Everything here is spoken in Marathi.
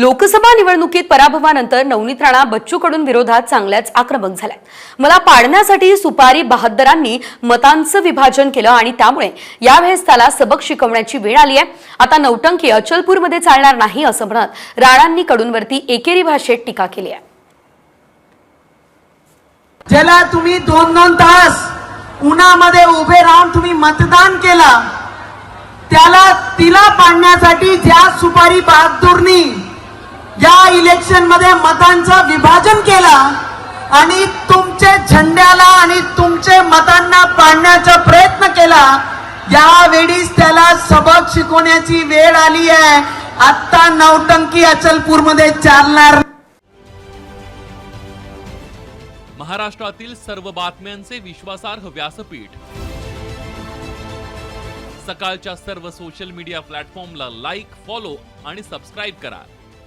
लोकसभा निवडणुकीत पराभवानंतर नवनीत राणा बच्चू कडून विरोधात चांगल्याच आक्रमक झाल्या मला पाडण्यासाठी सुपारी बहादरांनी मतांचं विभाजन केलं आणि त्यामुळे यावेळेस त्याला सबक शिकवण्याची वेळ आली आहे. आता नौटंकी अचलपूरमध्ये चालणार नाही असं म्हणत राणांनी कडूनवरती एकेरी भाषेत टीका केली आहे. ज्याला तुम्ही दोन दोन तास उन्हामध्ये उभे राहून तुम्ही मतदान केला त्याला तिला पाडण्यासाठी ज्या सुपारी बहादूरनी या इलेक्शनमध्ये मतांचं विभाजन केला आणि तुमचे झेंड्याला आणि तुमचे मतांना पाडण्याचा प्रयत्न केला. यावेळीच त्याला सबक शिकवण्याची वेळ आली आहे. आता नौटंकी अचलपूरमध्ये चालणार. महाराष्ट्रातील सर्व बातम्यांचे विश्वासार्ह व्यासपीठ. सकाळच्या सर्व सोशल मीडिया प्लॅटफॉर्मला लाईक फॉलो आणि सबस्क्राईब करा.